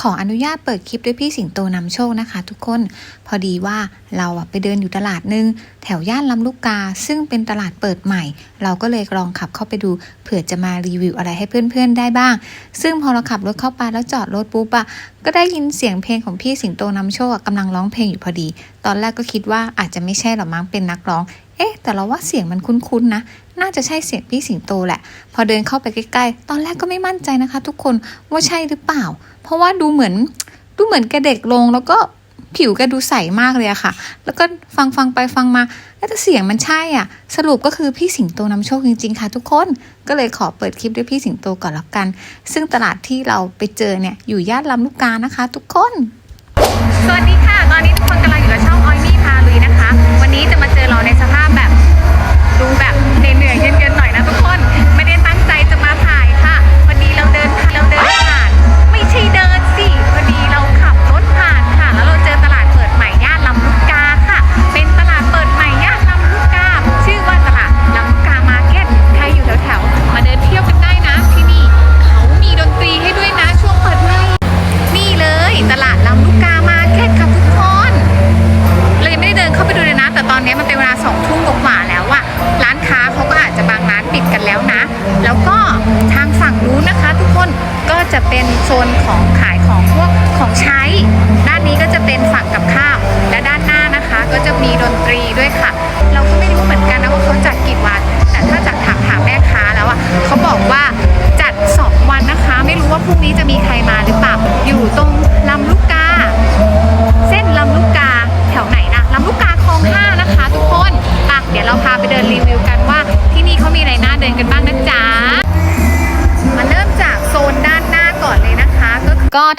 ขออนุญาตเปิดคลิปด้วยพี่สิงโตนำโชคนะคะ ทุกคน พอดีว่าเราไปเดินอยู่ตลาดนึง แถวย่านลำลูกกา ซึ่งเป็นตลาดเปิดใหม่ เราก็เลยลองขับเข้าไปดู เผื่อจะมารีวิวอะไรให้เพื่อนๆได้บ้าง ซึ่งพอเราขับรถเข้าไปแล้วจอดรถปุ๊บอะก็ได้ยินเสียงเพลงของพี่สิงโตนำโชคกำลังร้องเพลงอยู่พอดี ตอนแรกก็คิดว่าอาจจะไม่ใช่หรอกมั้งเป็นนักร้อง อ๊ะ แต่เราว่าเสียงมันคุ้นๆนะ น่าจะใช่เสียงพี่สิงโตแหละ พอเดินเข้าไปใกล้ๆ ตอนแรกก็ไม่มั่นใจนะคะ ทุกคนว่าใช่หรือเปล่า เพราะว่าดูเหมือนดูเหมือนแกเด็กลงแล้วก็ผิวแกดูใสมากเลยอะค่ะ แล้วก็ฟังฟังไปฟังมาแต่เสียงมันใช่อะ สรุปก็คือพี่สิงโตนำโชคจริงๆค่ะทุกคน ก็เลยขอเปิดคลิปด้วยพี่สิงโตก่อนแล้วกัน ซึ่งตลาดที่เราไปเจอเนี่ยอยู่ย่านลำลูกกานะคะ ทุกคน สวัสดีค่ะ ตอนนี้ทุกคนกำลังอยู่กับช่องออยมี่พาลุยนะคะ วันนี้จะมาเจอเราในสภาพ เหนื่อยๆเย็นๆ จะเป็นโซนของขายของพวกของใช้ ด้านนี้ก็จะเป็นฝั่งกับข้าวและด้านหน้านะคะ ก็จะมีดนตรีด้วยค่ะ เราก็ไม่รู้เหมือนกันนะว่าเขาจัดกี่วัน แต่ถ้าจากถามถามแม่ค้าแล้วอะเขาบอกว่าจัดสองวันนะคะ ไม่รู้ว่าพรุ่งนี้จะมีใครมาหรือเปล่าอยู่ตรงลำลูกกา เส้นลำลูกกาแถวไหนนะลำลูกกา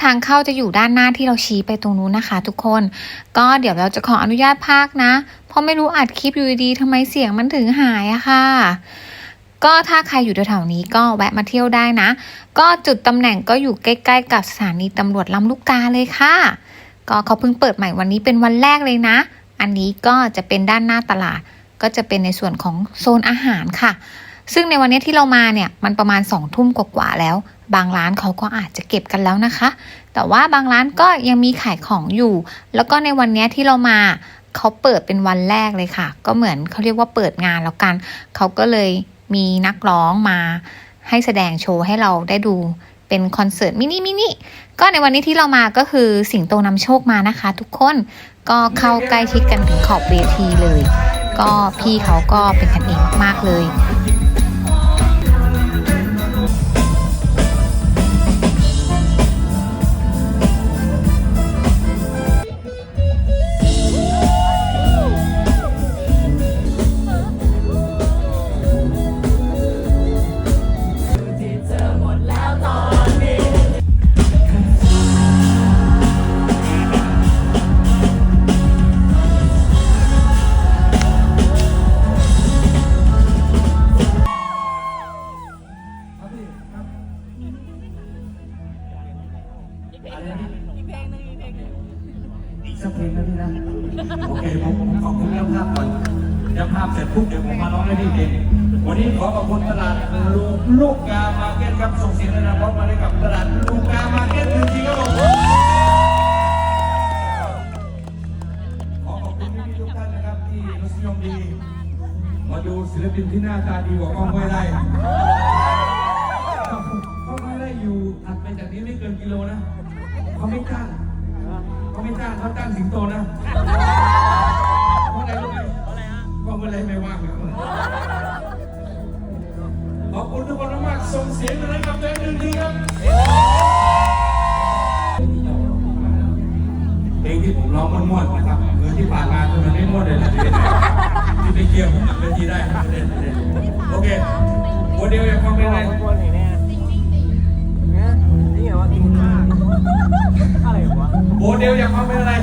ทางเข้าจะอยู่ด้านหน้าที่เราชี้ไปตรงนู้นนะคะ ทุกคน ก็เดี๋ยวเราจะขออนุญาตพากนะ เพราะไม่รู้อัดคลิปอยู่ดีๆทำไมเสียงมันถึงหายอะค่ะก็ถ้าใครอยู่แถวๆนี้ก็แวะมาเที่ยวได้นะ ก็จุดตำแหน่งก็อยู่ใกล้ ๆ กับสถานีตำรวจลำลูกกาเลยค่ะ ก็เขาเพิ่งเปิดใหม่วันนี้เป็นวันแรกเลยนะ อันนี้ก็จะเป็นด้านหน้าตลาด ก็จะเป็นในส่วนของโซนอาหารค่ะ ซึ่งในวันนี้ที่เรามาเนี่ยมันประมาณสองทุ่มกว่าแล้ว บางร้านเขาก็อาจจะเก็บกันแล้วนะคะ แต่ว่าบางร้านก็ยังมีขายของอยู่ แล้วก็ในวันนี้ที่เรามาเขาเปิดเป็นวันแรกเลยค่ะ ก็เหมือนเขาเรียกว่าเปิดงานแล้วกัน เขาก็เลยมีนักร้องมาให้แสดงโชว์ให้เราได้ดูเป็นคอนเสิร์ตมินิมินิก็ในวันนี้ที่เรามาก็คือสิงโตนำโชคมานะคะ ทุกคนก็เข้าใกล้ชิดกันถึงขอบเวทีเลย ก็พี่เขาก็เป็นกันเองมากๆเลย ลูกกามาเก็ตครับส่งเสียงระดับพร้อมมาได้กับตลาดลูกกามาเก็ตจริงๆครับผมขอขอบคุณพี่ๆทุกท่านนะครับที่รสนิยมดี มาดูศิลปินที่หน้าตาดีกว่าก้องไม่ได้ก้องไม่ได้อยู่ถัดไปจากนี้ไม่เกินกิโลนะเขาไม่จ้างเขาไม่จ้างเขาจ้างสิงโตนะเพราะอะไรรู้ไหมเพราะอะไรฮะเพราะไม่ว่างอะ ขอบคุณทุกคนมากๆส่งเสียงอะไรกับตัวเองหนึ่งทีครับเพลงที่ผมร้องม่วนๆนะครับคือที่ผ่านมาคือมันไม่ม่วนเลยนะที่เป็นที่ไปเกี่ยวผมหลังเวทีได้นะเด่นเด่นโอเคโมเดลอยากฟังเป็นอะไรโมเดลอยากฟังเป็นอะไร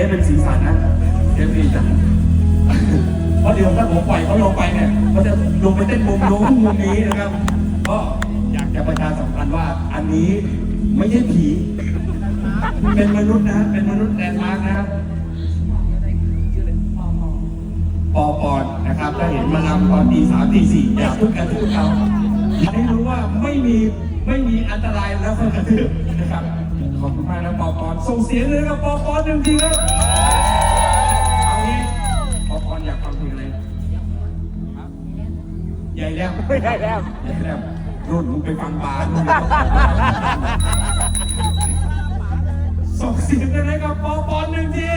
ผมรู้สึกว่าเป็นสีสันนะเจ๊ดีจังเพราะเดี๋ยวถ้าผมปล่อยเขาลงไปเนี่ยเขาจะลงไปเต้นมุมนู้นมุมนี้นะครับ ก็อยากจะประชาสัมพันธ์ว่าอันนี้ไม่ใช่ผี เป็นมนุษย์นะ เป็นมนุษย์แลนมาร์กนะครับปอปอนนะครับถ้าเห็นมาลำตอนตีสามตีสี่อย่าเพิ่งกระทืบเขาให้รู้ว่าไม่มีไม่มีอันตรายแล้วก็กระทืบนะครับ ขอบคุณมากนะปอปอนส่งเสียงเลยนะครับปอปอนจริงๆครับเอางี้ปอปอนอยากฟังเพลงอะไรใหญ่แล้วใหญ่แล้วใหญ่แล้วรุ่นมึงไปฟังบาร์นู่นส่งเสียงเลยนะครับปอปอนหนึ่งที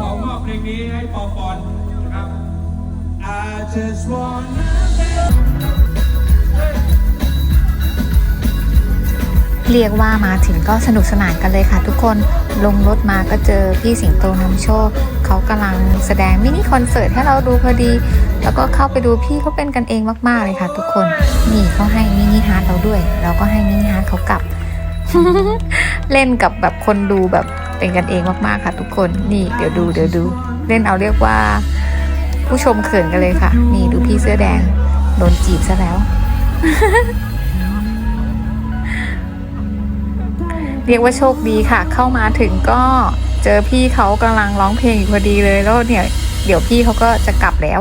ขอมอบเพลงนี้ให้ปอปอนนะครับ I just wanna เรียกว่ามาถึงก็สนุกสนานกันเลยค่ะ ทุกคนลงรถมาก็เจอพี่สิงโตนำโชคเขากำลังแสดงมินิคอนเสิร์ตให้เราดูพอดี แล้วก็เข้าไปดูพี่เขาเป็นกันเองมากๆเลยค่ะ ทุกคนนี่เขาให้มินิฮาร์ดเราด้วย เราก็ให้มินิฮาร์ดเขากลับ เล่นกับแบบคนดูแบบเป็นกันเองมากๆค่ะ ทุกคนนี่เดี๋ยวดูเดี๋ยวดู เล่นเอาเรียกว่า ผู้ชมเขินกันเลยค่ะ นี่ดูพี่เสื้อแดงโดนจีบซะแล้ว เรียกว่าโชคดีค่ะ เข้ามาถึงก็เจอพี่เขากำลังร้องเพลงอยู่พอดีเลยแล้วเนี่ย เดี๋ยวพี่เขาก็จะกลับแล้ว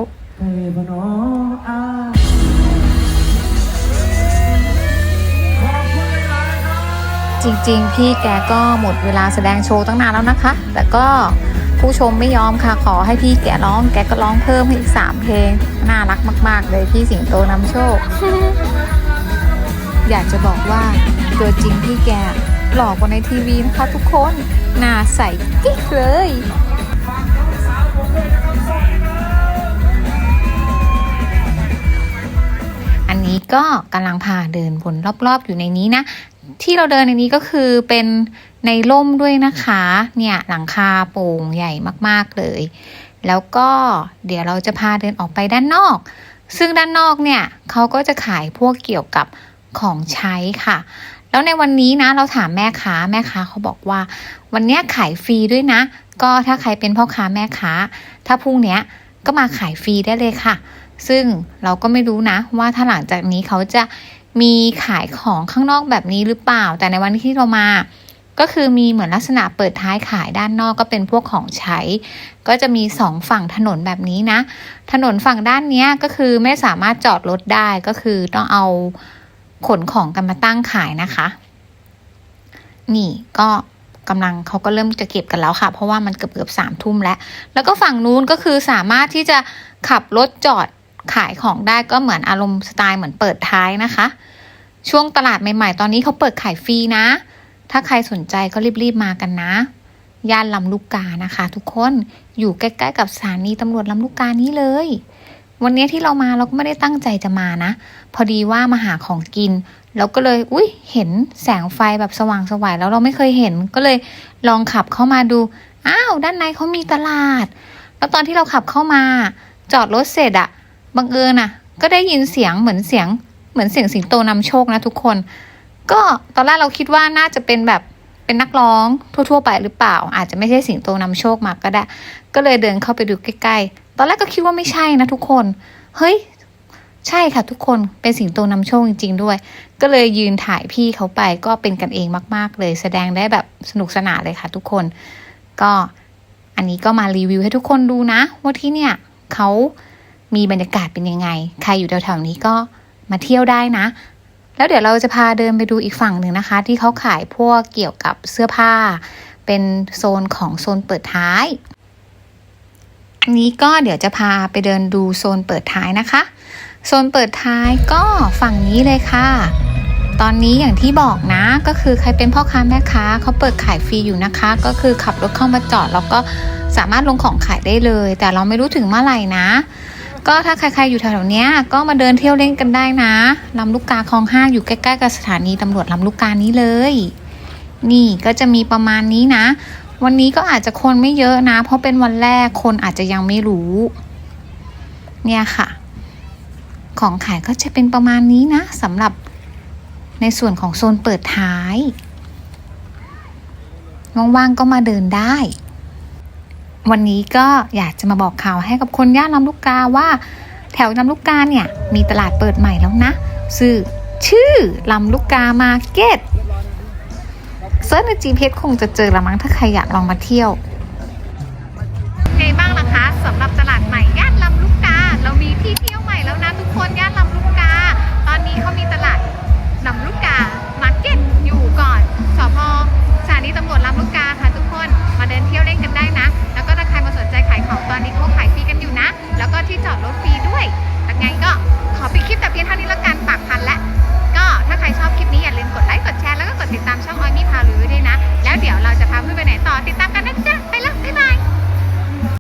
จริงๆ พี่แกก็หมดเวลาแสดงโชว์ตั้งนานแล้วนะคะ แต่ก็ผู้ชมไม่ยอมค่ะ ขอให้พี่แกร้อง แกก็ร้องเพิ่มให้อีกสามเพลง น่ารักมากๆ เลยพี่สิงโตนำโชค อยากจะบอกว่าตัวจริงพี่แก หล่อกว่าในทีวีนะคะทุกคนหน้าใสกิ๊กเลยอันนี้ก็กำลังพาเดินวนรอบๆอยู่ในนี้นะ ที่เราเดินในนี้ก็คือเป็นในร่มด้วยนะคะ เนี่ยหลังคาโปร่งใหญ่มากๆเลย แล้วก็เดี๋ยวเราจะพาเดินออกไปด้านนอก ซึ่งด้านนอกเนี่ยเขาก็จะขายพวกเกี่ยวกับของใช้ค่ะ แล้วในวันนี้นะเราถามแม่ค้าแม่ค้าเขาบอกว่า วันนี้ขายฟรีด้วยนะ ก็ถ้าใครเป็นพ่อค้าแม่ค้า ถ้าพรุ่งนี้ก็มาขายฟรีได้เลยค่ะ ซึ่งเราก็ไม่รู้นะ ว่าถ้าหลังจากนี้เขาจะมีขายของข้างนอกแบบนี้หรือเปล่า แต่ในวันที่เรามา ก็คือมีเหมือนลักษณะเปิดท้ายขายด้านนอกก็เป็นพวกของใช้ ก็จะมีสองฝั่งถนนแบบนี้นะ ถนนฝั่งด้านนี้ก็คือไม่สามารถจอดรถได้ก็คือต้องเอา ขนของกันมาตั้งขายนะคะ นี่ก็กำลังเขาก็เริ่มจะเก็บกันแล้วค่ะ เพราะว่ามันเกือบเกือบสามทุ่มแล้ว แล้วก็ฝั่งนู้นก็คือสามารถที่จะขับรถจอดขายของได้ก็เหมือนอารมณ์สไตล์เหมือนเปิดท้ายนะคะ ช่วงตลาดใหม่ๆ ตอนนี้เขาเปิดขายฟรีนะ ถ้าใครสนใจก็รีบๆมากันนะ ย่านลำลูกกานะคะ ทุกคนอยู่ใกล้ๆกับสถานีตำรวจลำลูกกานี้เลย วันนี้ที่เรามาเราก็ไม่ได้ตั้งใจจะมานะ พอดีว่ามาหาของกิน เราก็เลย อุ้ยเห็นแสงไฟแบบสว่างสวยแล้วเราไม่เคยเห็น ก็เลยลองขับเข้ามาดู อ้าว ด้านในเขามีตลาด แล้วตอนที่เราขับเข้ามา จอดรถเสร็จอะบังเอิญอะก็ได้ยินเสียงเหมือนเสียง เหมือนเสียงสิงโตนำโชคนะทุกคน ก็ตอนแรกเราคิดว่าน่าจะเป็นแบบเป็นนักร้องทั่ว ๆ ไปหรือเปล่า อาจจะไม่ใช่สิงโตนำโชคมาก็ได้ ก็เลยเดินเข้าไปดูใกล้ๆ ตอนแรกก็คิดว่าไม่ใช่นะทุกคน เฮ้ย ใช่ค่ะทุกคนเป็นสิงโตนำโชคจริง ๆ ด้วย ก็เลยยืนถ่ายพี่เขาไปก็เป็นกันเองมาก ๆ เลย แสดงได้แบบสนุกสนานเลยค่ะ ทุกคน ก็อันนี้ก็มารีวิวให้ทุกคนดูนะ ว่าที่เนี่ยเขามีบรรยากาศเป็นยังไง ใครอยู่แถวๆนี้ก็มาเที่ยวได้นะ แล้วเดี๋ยวเราจะพาเดินไปดูอีกฝั่งหนึ่งนะคะ ที่เขาขายพวกเกี่ยวกับเสื้อผ้า เป็นโซนของโซนเปิดท้าย นี้ก็เดี๋ยวจะพาไปเดินดูโซนเปิดท้ายนะคะ โซนเปิดท้ายก็ฝั่งนี้เลยค่ะ ตอนนี้อย่างที่บอกนะก็คือใครเป็นพ่อค้าแม่ค้าเขาเปิดขายฟรีอยู่นะคะ ก็คือขับรถเข้ามาจอดแล้วก็สามารถลงของขายได้เลย แต่เราไม่รู้ถึงเมื่อไหร่นะ ก็ถ้าใครๆอยู่แถวๆนี้ก็มาเดินเที่ยวเล่นกันได้นะลำลูกกาคลองห้าอยู่ใกล้ๆกับสถานีตำรวจลำลูกกานี้เลย นี่ก็จะมีประมาณนี้นะ วันนี้ก็อาจจะคนไม่เยอะนะ เพราะเป็นวันแรกคนอาจจะยังไม่รู้ เนี่ยค่ะ ของขายก็จะเป็นประมาณนี้นะสำหรับในส่วนของโซนเปิดท้ายว่างๆก็มาเดินได้ วันนี้ก็อยากจะมาบอกข่าวให้กับคนย่านลำลูกกาว่า แถวลำลูกกาเนี่ย มีตลาดเปิดใหม่แล้วนะ ชื่อชื่อลำลูกกามาร์เก็ต เซิร์ชใน GPS คงจะเจอละมั้งถ้าใครอยากลองมาเที่ยว